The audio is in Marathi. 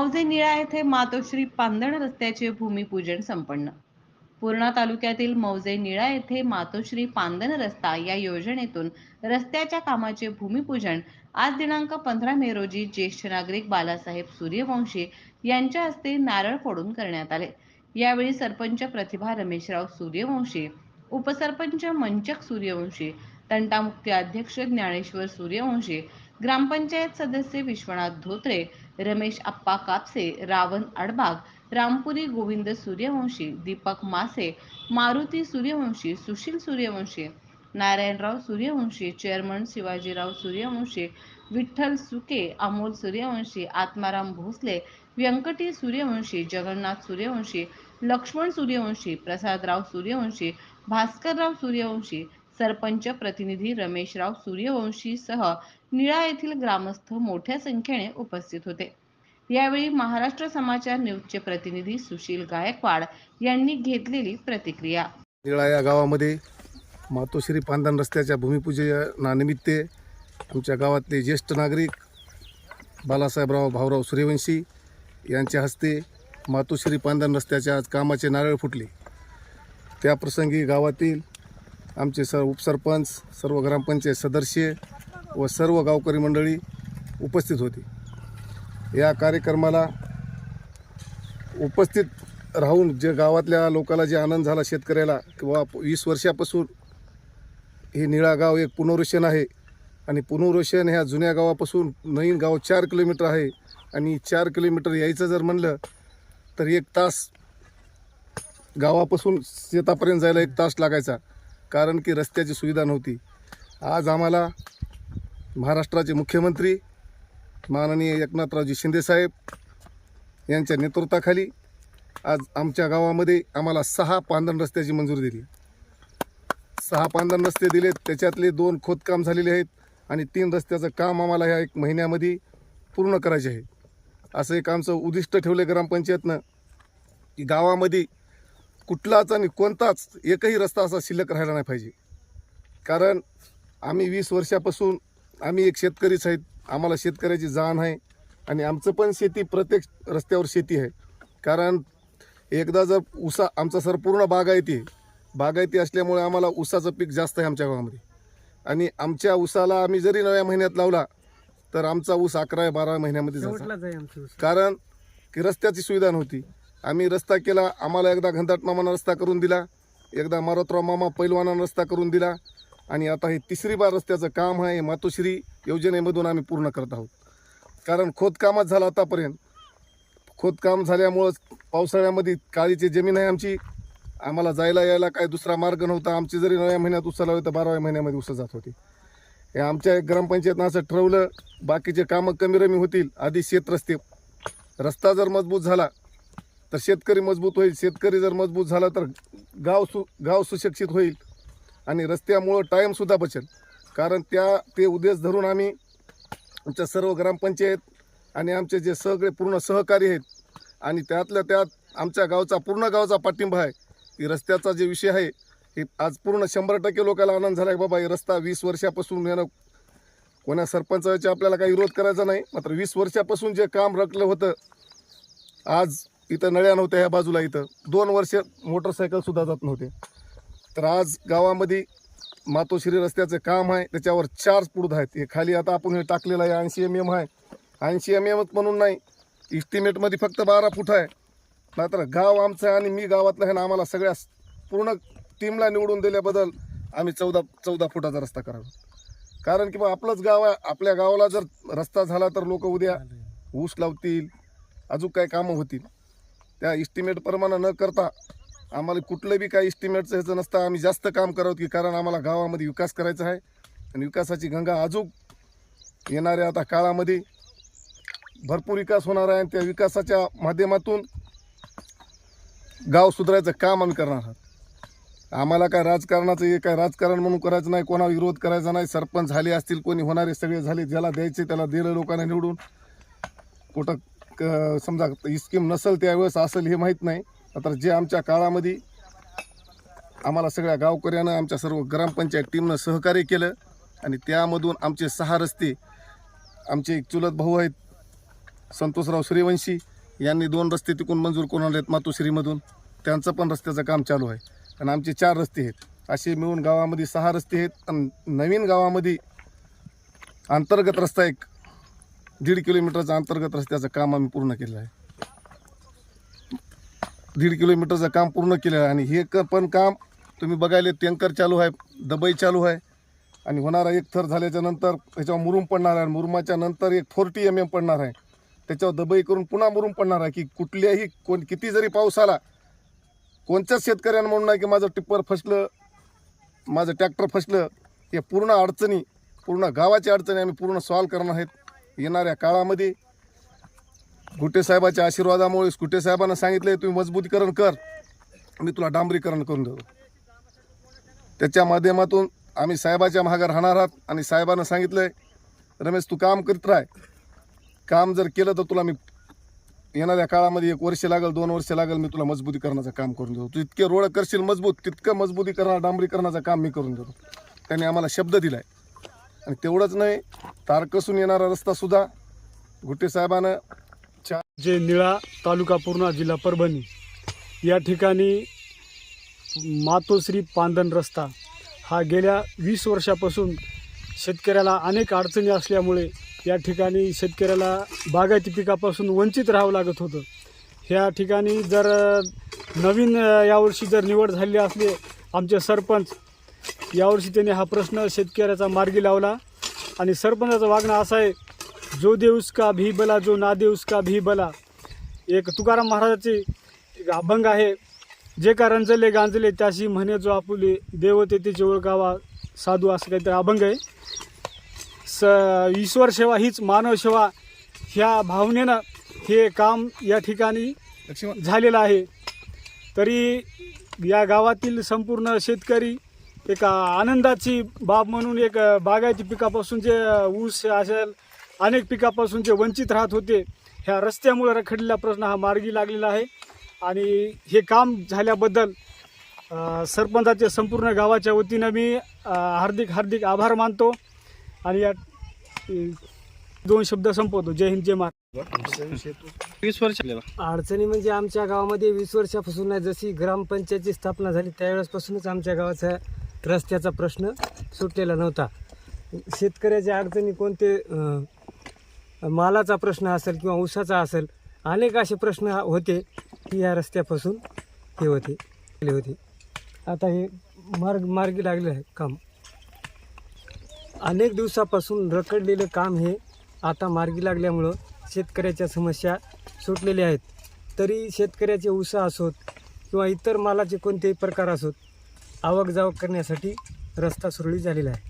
मौजे निळा येथे मातोश्री पांदण रस्त्याचे भूमिपूजन संपन्न. पूर्णा तालुक्यातील मौजे निळा येथे मातोश्री पांदण रस्ता या योजनेतून रस्त्याच्या कामाचे भूमिपूजन आज दिनांक पंधरा मे रोजी ज्येष्ठ नागरिक बालासाहेब सूर्यवंशी यांच्या हस्ते नारळ फोडून करण्यात आले. यावेळी सरपंच प्रतिभा रमेशराव सूर्यवंशी उपसरपंच मंचक सूर्यवंशी तंटामुक्ती अध्यक्ष ज्ञानेश्वर सूर्यवंशी ग्रामपंचायत सदस्य विश्वनाथ धोत्रे रमेश आप्पा कापसे रावण अडबाग रामपुरी गोविंद सूर्यवंशी दीपक मासे मारुती सूर्यवंशी सुशील सूर्यवंशी नारायणराव सूर्यवंशी चेअरमन शिवाजीराव सूर्यवंशी विठ्ठल सुके अमोल सूर्यवंशी आत्माराम भोसले व्यंकटी सूर्यवंशी जगन्नाथ सूर्यवंशी लक्ष्मण सूर्यवंशी प्रसादराव सूर्यवंशी भास्करराव सूर्यवंशी सरपंच प्रतिनिधी रमेशराव सूर्यवंशी सह निळा येथील ग्रामस्थ मोठ्या संख्येने उपस्थित होते. यावेळी महाराष्ट्र समाचार न्यूजचे प्रतिनिधी सुशील गायकवाड यांनी घेतलेली प्रतिक्रिया. निळा या गावामध्ये मातोश्री पांदण रस्त्याच्या भूमिपूजनानिमित्त आमच्या गावातले ज्येष्ठ नागरिक बालासाहेबराव भाऊराव सूर्यवंशी यांच्या हस्ते मातोश्री पांदण रस्त्याच्या आज कामाचे नारळ फुटले. त्याप्रसंगी गावातील आमचे सर उपसरपंच सर्व ग्रामपंचायत सदस्य व सर्व गावकरी मंडळी उपस्थित होती. या कार्यक्रमाला उपस्थित राहून जे गावातल्या लोकाला जे आनंद झाला शेतकऱ्याला किंवा वीस वर्षापासून हे निळा गाव एक पुनर्वसन आहे आणि पुनर्वसन ह्या जुन्या गावापासून नवीन गाव चार किलोमीटर आहे आणि चार किलोमीटर यायचं जर म्हणलं तर एक तास गावापासून शेतापर्यंत जायला एक तास लागायचा. कारण की रस्त्याची सुविधा नव्हती. आज आम्हाला महाराष्ट्राचे मुख्यमंत्री माननीय एकनाथरावजी शिंदेसाहेब यांच्या नेतृत्वाखाली आज आमच्या गावामध्ये आम्हाला सहा पांदण रस्त्याची मंजुरी दिली. सहा पांदण रस्ते दिलेत त्याच्यातले दोन खोदकाम झालेले आहेत आणि तीन रस्त्याचं काम आम्हाला ह्या एक महिन्यामध्ये पूर्ण करायचे आहे. असं एक आमचं उद्दिष्ट ठेवलं ग्रामपंचायतनं की गावामध्ये कुठलाच आणि कोणताच एकही रस्ता असा शिल्लक राहिला नाही पाहिजे. कारण आम्ही वीस वर्षापासून आम्ही एक शेतकरीच आहेत. आम्हाला शेतकऱ्याची जाण आहे आणि आमचं पण शेती प्रत्येक रस्त्यावर शेती आहे. कारण एकदा जर ऊसा आमचा सर पूर्ण बागायती आहे. बागायती असल्यामुळे आम्हाला ऊसाचं पीक जास्त आहे आमच्या गावामध्ये. आणि आमच्या ऊसाला आम्ही जरी नव्या महिन्यात लावला तर आमचा ऊस अकरा बारा महिन्यामध्ये ऊस. कारण की रस्त्याची सुविधा नव्हती. आम्ही रस्ता केला आम्हाला एकदा घनदाट मामानं रस्ता करून दिला एकदा मारोतराव मामा पैलवानानं रस्ता करून दिला आणि आता हे तिसरी बार रस्त्याचं काम आहे मातोश्री योजनेमधून आम्ही पूर्ण करत आहोत. कारण खोदकामच झालं आतापर्यंत. खोदकाम झाल्यामुळंच पावसाळ्यामध्ये काळीची जमीन आहे आमची. आम्हाला जायला यायला काय दुसरा मार्ग नव्हता. आमची जरी नव्या महिन्यात उसाला होती तर बाराव्या महिन्यामध्ये उसा जात होती. हे आमच्या ग्रामपंचायतनं असं ठरवलं बाकीचे कामं कमी रमी होतील आधी शेत रस्ते. रस्ता जर मजबूत झाला तर शेतकरी मजबूत होईल. शेतकरी जर मजबूत झाला तर गाव सु गाव सुशिक्षित होईल. आणि रस्त्यामुळं टाईमसुद्धा बचेल. कारण त्या ते उद्देश धरून आम्ही आमच्या सर्व ग्रामपंचायत आणि आमचे जे सगळे पूर्ण सहकारी आहेत आणि त्यातल्या त्यात आमच्या गावचा पूर्ण गावचा पाठिंबा आहे. की रस्त्याचा जे विषय आहे हे आज पूर्ण शंभर टक्के लोकांना आनंद झाला आहे बाबा. हे रस्ता वीस वर्षापासून यानं कोणा सरपंचाच्या आपल्याला काही विरोध करायचा नाही. मात्र वीस वर्षापासून जे काम रखलं होतं आज इथं नळ्या नव्हत्या ह्या बाजूला इथं. दोन वर्ष मोटरसायकलसुद्धा जात नव्हते. तर आज गावामध्ये मातोश्री रस्त्याचं काम आहे त्याच्यावर चार पुढ आहेत. हे खाली आता आपण हे टाकलेलं आहे ऐंशी एम एम आहे. ऐंशी एम एमच म्हणून नाही इस्टिमेटमध्ये फक्त बारा फूट आहे. मात्र गाव आमचं आहे आणि मी गावातलं आहे ना आम्हाला सगळ्या पूर्ण टीमला निवडून दिल्याबद्दल आम्ही चौदा चौदा फुटाचा रस्ता करावा. कारण की मग आपलंच गाव आहे. आपल्या गावाला जर रस्ता झाला तर लोक उद्या ऊस लावतील अजून काय कामं होतील. त्या इस्टिमेटप्रमाणे न करता आम्हाला कुठलं बी काय इस्टिमेटचं ह्याचं नसतं. आम्ही जास्त काम करावं की कारण आम्हाला गावामध्ये विकास करायचा आहे. आणि विकासाची गंगा अजून येणाऱ्या आता काळामध्ये भरपूर विकास होणार आहे आणि त्या विकासाच्या माध्यमातून गाव सुधारायचं काम आम्ही करणार आहोत. आम्हाला काय राजकारणाचं हे काय राजकारण म्हणून करायचं नाही कोणा विरोध करायचा नाही. सरपंच झाले असतील कोणी होणारे सगळे झाले ज्याला द्यायचे त्याला दिलं लोकांना निवडून. कुठं समजा ही स्कीम नसेल त्यावेळेस असेल हे माहीत नाही. आता जे आमच्या काळामध्ये आम्हाला सगळ्या गावकऱ्यानं आमच्या सर्व ग्रामपंचायत टीमनं सहकार्य केलं आणि त्यामधून आमचे सहा रस्ते आमचे एक चुलत भाऊ आहेत संतोषराव सूर्यवंशी यांनी दोन रस्ते तिकून मंजूर करून आले आहेत मातोश्रीमधून. त्यांचं पण रस्त्याचं काम चालू आहे. आणि आमचे चार रस्ते आहेत. असे मिळून गावामध्ये सहा रस्ते आहेत. आणि नवीन गावामध्ये अंतर्गत रस्ता एक दीड किलोमीटरचं अंतर्गत रस्त्याचं काम आम्ही पूर्ण केलं आहे. दीड किलोमीटरचं काम पूर्ण केलं आहे आणि हे क पण काम तुम्ही बघायला टँकर चालू आहे दबई चालू आहे आणि होणारा एक थर झाल्याच्यानंतर त्याच्यावर मुरुम पडणार आहे मुरुमाच्या नंतर एक फोर्टी एम एम पडणार आहे. त्याच्यावर दबई करून पुन्हा मुरुम पडणार आहे की कुठल्याही कोण किती जरी पाऊस आला कोणत्याच शेतकऱ्यानं म्हणून नाही की माझं टिप्पर फसलं माझं ट्रॅक्टर फसलं हे पूर्ण अडचणी पूर्ण गावाच्या अडचणी आम्ही पूर्ण सॉल्व्ह करणार आहेत. येणाऱ्या काळामध्ये गुटे साहेबाच्या आशीर्वादामुळे गुटे साहेबांना तुम्ही मजबूतीकरण कर मी तुला डांबरीकरण करून देतो. त्याच्या माध्यमातून आम्ही साहेबाच्या मागं राहणार आहात आणि साहेबांना सांगितलंय रमेश तू काम करीत राह. काम जर केलं तर तुला मी येणाऱ्या काळामध्ये एक वर्ष लागेल दोन वर्ष लागेल मी तुला मजबूतीकरणाचं काम करून देतो. तू इतके रोड करशील मजबूत तितकं मजबूतीकरण डांबरीकरणाचं काम मी करून देतो. त्यांनी आम्हाला शब्द दिलाय. आणि तेवढंच नाही तारकसून येणारा रस्ता सुद्धा गुट्टे साहेबानं जे निळा तालुका पूर्णा जिल्हा परभणी. या ठिकाणी मातोश्री पांदन रस्ता हा गेल्या वीस वर्षापासून शेतकऱ्याला अनेक अडचणी असल्यामुळे या ठिकाणी शेतकऱ्याला बागायती पिकापासून वंचित राहावं लागत होतं. ह्या ठिकाणी जर नवीन यावर्षी जर निवड झालेली असली आमचे सरपंच यावर्षी त्यांनी हा प्रश्न शेतकऱ्याचा मार्गी लावला आणि सरपंचाचं वागणं असं आहे जो दे उसका भी बला जो ना दे उसका भी बला एक तुकाराम महाराजाचे अभंग आहे जे का रंजले गांजले त्याशी म्हणे जो आपुले देवते त्याची ओळखावा साधू असं काहीतरी अभंग आहे. स ईश्वर सेवा हीच मानव सेवा. ह्या भावनेनं हे काम या ठिकाणी झालेलं आहे. तरी या गावातील संपूर्ण शेतकरी एक आनंदाची बाब म्हणून एक बागायती पिकापासून जे ऊस असेल अनेक पिकापासून जे वंचित राहत होते ह्या रस्त्यामुळे रखडलेला प्रश्न हा मार्गी लागलेला आहे. आणि हे काम झाल्याबद्दल सरपंचाचे संपूर्ण गावाच्या वतीनं मी हार्दिक हार्दिक आभार मानतो. आणि या दोन शब्द संपवतो. जय हिंद जय महाराज वीस वर्ष अडचणी म्हणजे आमच्या गावामध्ये वीस वर्षापासून जशी ग्रामपंचायतची स्थापना झाली त्यावेळेसपासूनच आमच्या गावाचा रस्त्याचा प्रश्न सुटलेला नव्हता. शेतकऱ्याच्या अडचणी कोणते मालाचा प्रश्न असेल किंवा ऊसाचा असेल अनेक असे प्रश्न हा- होते की या रस्त्यापासून हे होते केले होते. आता हे मार्ग मार्गी लागले आहे काम. अनेक दिवसापासून रखडलेलं काम हे आता मार्गी लागल्यामुळं शेतकऱ्याच्या समस्या सुटलेल्या आहेत. तरी शेतकऱ्याचे उसा असोत किंवा इतर मालाचे कोणतेही प्रकार असोत आवक जावक करण्यासाठी रस्ता सुरळीत झालेला आहे.